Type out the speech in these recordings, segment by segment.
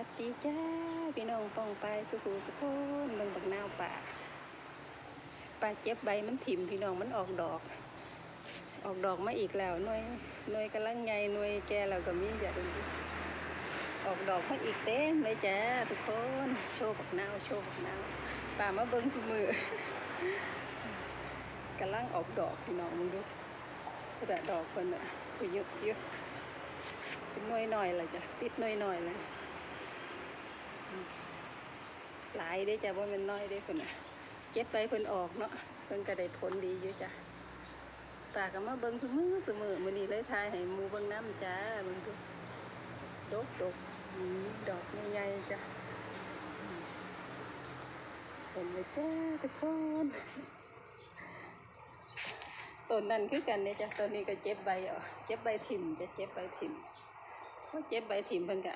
วัสดีจ้าพี่น้องป้องไปสุขูสุขคนเบิ่งบักนาวป่าป่าเจ็บใบมันถิ่มพี่น้องมันออกดอก ออกดอกมาอีกแล้วหน่วยหน่วยกำลังไงหน่วยแก่แล้วก็มีอย่าดูออกดอกมาอีกเต็มเลยจ้าทุกคนโชว์บักนาวโชว์บักนาวป่ามาเบิ่งสมือกำลังออกดอกพี่น้องมึงดูกระดอกคนอะไปเยอะเยอะเป็นหน่วยหน่อยเลยจ้ะติดหน่วยหน่อยเลย หลายเด้จ้ะว่ามันน้อยเด้เพิ่นน่ะเก็บไปเพิ่นออกเนาะเพิ่นก็ได้ผลดีอยู่จ้ะตาก็มาเบิ่งซุมือซุมือมื้อนี้เลยทายให้หมู่เบิ่งน้ำจ้าเบิ่งดูดกดกดอกใหญ่ๆจ้ะเห็นไหมจ้าทุกคนต้นนั้นคือกันเนี่ยจ้ะต้นนี้ก็เจ็บใบอะเจ็บใบถิ่มจะเจ็บใบถิ่มพอเจ็บใบถิ่มเพิ่นก็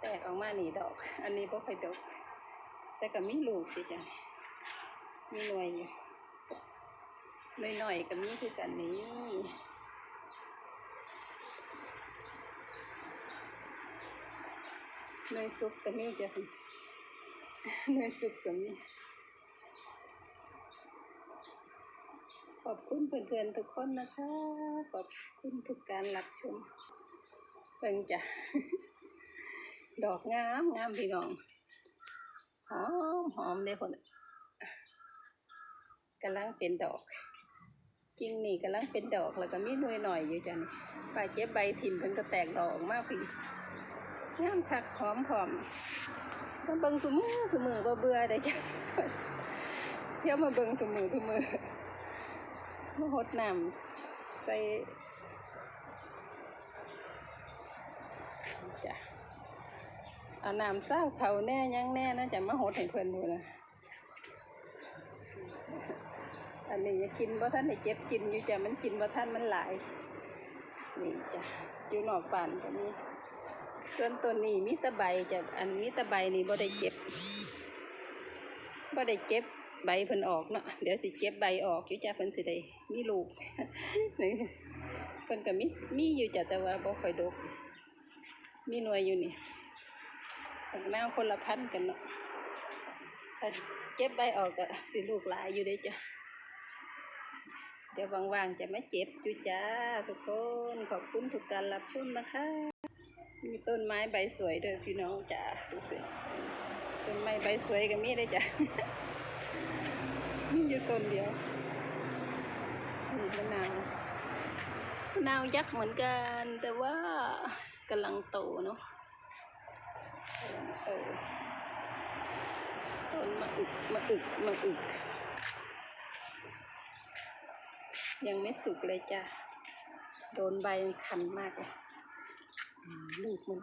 แตกออกมาหนีดอก อันนี้บ่ค่อยดอก แต่ก็มีลูกสิจ้ะมีหน่วยอยู่หน่อยหน่อยๆก็มีคือกันนี้หน่วยสุกก็มีจ้ะหน่วยสุกก็มีขอบคุณเพื่อนๆทุกคนนะคะ ขอบคุณทุกการรับชมเบิ่งจ้ะ ดอกงามงามพี่น้องหอมหอมเลยคนกำลังเป็นดอกจริงนี่กำลังเป็นดอกแล้วก็มีหน่วยหน่อยอยู่จ้ะนี่ฝ่ายเจ็บใบถิ่นเพิ่นก็แตกดอกออกพี่งามคักหอมหอมมาเบิ่งสมือสมือบ่เบื่อได้จ้ะเที่ยวมาเบิ่งสมือสมือมาหดน้ำใส่จ้ะ เอาน้ำเศร้าเขาแน่ยังแน่นะจะมาหดให้เพิ่นดูนะอันนี้จะกินบ่ท่านได้เจ็บกินอยู่จ้ะมันกินบ่ท่านมันหลายนี่จ้ะอยู่นอกป่านก็มีส่วนตัวนี้มีตะใบจ้ะอันมีตะใบนี่บ่ได้เจ็บบ่ได้เจ็บใบเพิ่นออกเนาะเดี๋ยวสิเจ็บใบออกอยู่จ้ะเพิ่นสิได้มีลูกนี่เพิ่นก็มีมีอยู่จ้ะแต่ว่าบ่ค่อยดกมีหน่วยอยู่นี่ ผักนาวคนละพันกันเนาะถ้าเก็บใบออกก็สิลูกหลายอยู่เด้จ้ะ เดี๋ยวว่างๆจะไมาเจ็บอยู่จ้าทุกคน ขอบคุณทุกการรับชมนะคะ มีต้นไม้ใบสวยด้วยพี่น้องจ้าดูสิต้นไม้ใบสวยก็มีได้จ้ะมีอยู่ต้นเดียวนี่มะนาวมะนาวยักษ์เหมือนกัน แต่ว่ากำลังโตเนาะ เออต้นมะอึกมะอึกมะอึก ยังไม่สุกเลยจ้ะ โดนใบมันคันมากเลยลูกมัน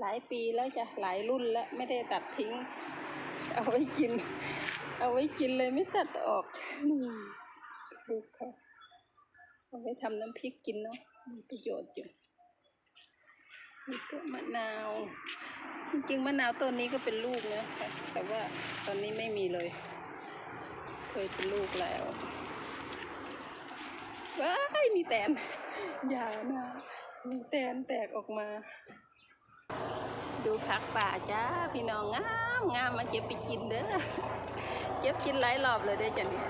หลายปีแล้วจ้ะ หลายรุ่นแล้ว ไม่ได้ตัดทิ้ง เอาไว้กิน เอาไว้กินเลยไม่ตัดออกลูกเขาเอาไว้ทำน้ำพริกกินเนาะมีประโยชน์อยู่ นี่ก็มะนาว จริงๆมะนาวต้นนี้ก็เป็นลูกนะแต่ว่าตอนนี้ไม่มีเลย เคยเป็นลูกแล้วว้ายมีแตนอย่านะมีแตนแตกออกมา ดูผักป่าจ้าพี่น้องงามงามมาเก็บไปกินเด้อเก็บกินหลายรอบเลยเด้อจ้ะเนี่ย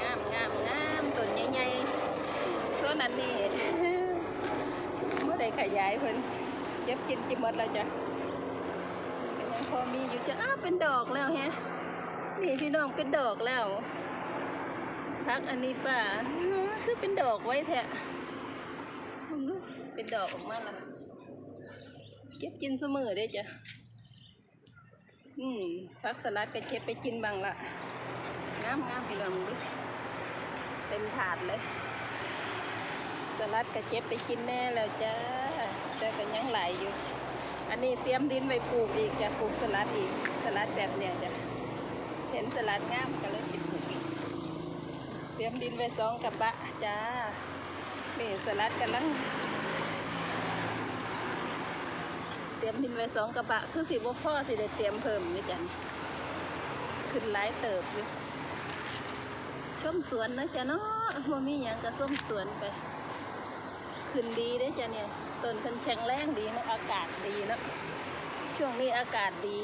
งามงามงามต้นใหญ่ๆ ส่วนอันนี้เมื่อใดขยายเพิ่นเจ็บกินจิหมดแล้วจ้ะก็ยังพอมีอยู่จ้ะอ้าวเป็นดอกแล้วแฮะนี่พี่น้องเป็นดอกแล้วพักอันนี้ป่าคือเป็นดอกไว้แท้มึงดูเป็นดอกออกมาแล้วเก็บกินเสมอได้จ้ะอืมพักสลัดก็เก็บไปกินบ้างละงามงามพี่น้องมึงดูเต็มถาดเลยส ลัดก็เก็บไปกินแน่แล้วจ้าแต่ก็ยังไหลอยู่ อันนี้เตรียมดินไปปลูกอีกจะปลูกสลัดอีกสลัดแบบเนี้ยจ้ะเห็นสลัดงามก็เลยไปปลูกอีกเตรียมดินไว้สองกระบะจ้านี่สลัดกำลังเตรียมดินไว้สองกระบะคือสิบ่พ่อสิได้เตรียมเพิ่มนี่จ้ะขึ้นหลายเติบอยู่ชมสวนนะจ๊ะเนาะบ่มีหยังก็ส้มสวนไป ขึ้นดีเด้จ้ะเนี่ยต้นเพิ่นแข็งแรงดีนะอากาศดีนะช่วงนี้อากาศดี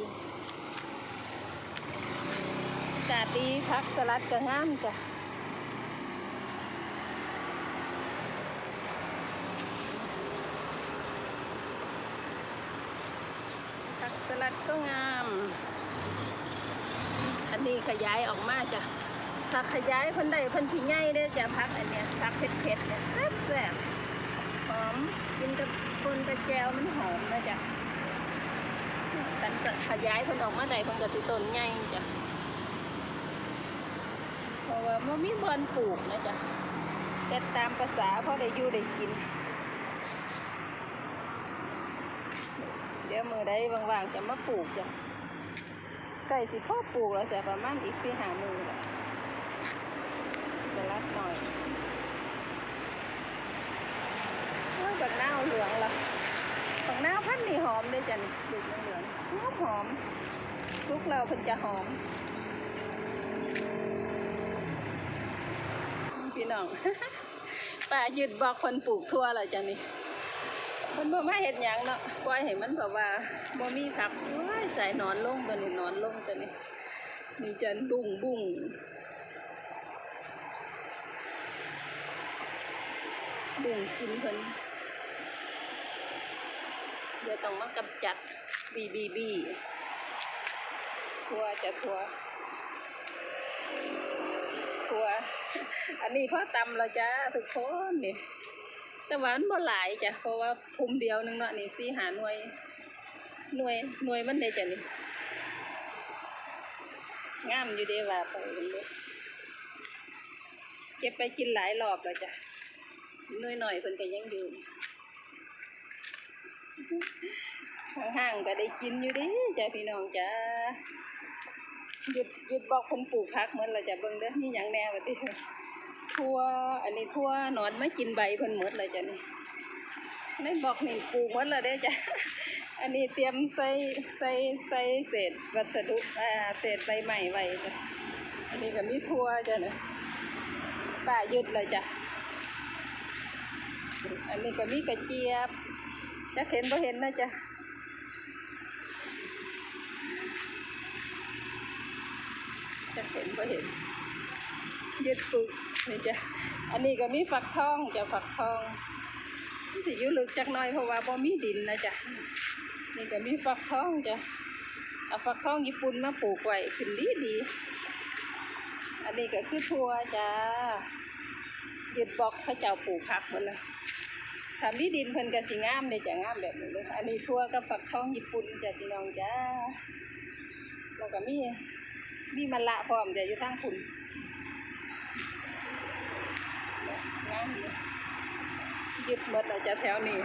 อากาศดีพักสลัดก็งามจ้ะผักสลัดก็งาม อันนี้ขยายออกมาจ้ะผักขยายเพิ่นได้เพิ่นสิใหญ่เด้อจ้ะผักอันเนี้ยผักเผ็ดๆเนี่ยแซ่บๆ มกินกับคนกับแจวมันหอมนะจ้ะแต่ก็ขยายเพิ่นออกมาได้เพิ่นก็สิต้นใหญ่จ้ะเพราะว่าบ่มีบอนปลูกนะจ้ะแต่ตามภาษาพอได้อยู่ได้กิน เดี๋ยวมือได้ว่างๆจะมาปลูกจ้ะไก่สิพ่อปลูกแล้วเสียประมาณอีกสี่หามือแหละสลัดหน่อยเอ้ย บักนาวเหลืองละบักนาวพันนี่หอมเลยจ้ะนี่ดูกเหลืองหอมหอมซุกเราเพิ่นจะหอม พี่น้องป้าหยุดบอกคนปลูกทั่วแล้วจ้ะนี่มันบ่มาเห็ดหยังเนาะปล่อยให้มันแบบว่าบ่มีผักโอ้ยใส่นอนลงตัวนี้นอนลงตัวนี้นี่จันบุ้งบุ้งบุ้งกินเพิ่น เดี๋ยต้องมากำจัดบีบีบีทัวจะทัวทัวอันนี้พ่อตำแล้วจ้าทุกคนนี่แต่ว่ามันบ่หลายจ้ะเพราะว่าภูมิเดียวหนึงเนาะนี่สี่หาหน่วยหน่วยหน่วยมันได้จ้ะนี่งามอยู่เด้ว่าไปเบิ่งเก็บไปกินหลายรอบแล้วจ้ะหน่วยหน่อยเพิ่นก็ยังอยู่ ห่างก็ได้กินอยู่ดิจ้ะพี่น้องจ้าหยุดหยุดบอกคนปลูกผักเหมือนเราจะเบิ่งเด้อมีหยังแน่ว่าติทั่วอันนี้ทั่วนอนไม่กินใบเพิ่นหมดเลยจ้ะนี่ในบอกนี่ปลูกหมดเลยเด้จ้ะอันนี้เตรียมใส่ใส่ใส่เศษวัสดุอ่าเศษใบใหม่ไว้จ้ะอันนี้ก็มีทั่วจ้ะเนี่ป้ายึดเลยจ้ะอันนี้ก็มีกระเจี๊ยบจะเห็นบ่เห็นนะจ้ะ จะเห็นบ่เห็นยึดปลูกนี่จ้ะอันนี้ก็มีฝักทองจะฝักทองสิยู่ลึกจักหน่อยเพราะว่าบ่มีดินนะจ๊ะนี่ก็มีฝักทองจ้ะเอาฝักทองญี่ปุ่นมาปลูกไว้ขึ้นดีดีอันนี้ก็คือทัวจ้ายึดบอกเขาเจ้าปลูกผักหมดเลยถ้ามีดินเพิ่นก็สิงามเลยจ้ะงามแบบนี้เลยอันนี้ทัวกับฝักทองญี่ปุ่นจ้ะพี่น้องจ้าแล้วก็มี มีมะละพร้อมจะอยู่ทางคุณงามยึดหมดเราจะแถวนี้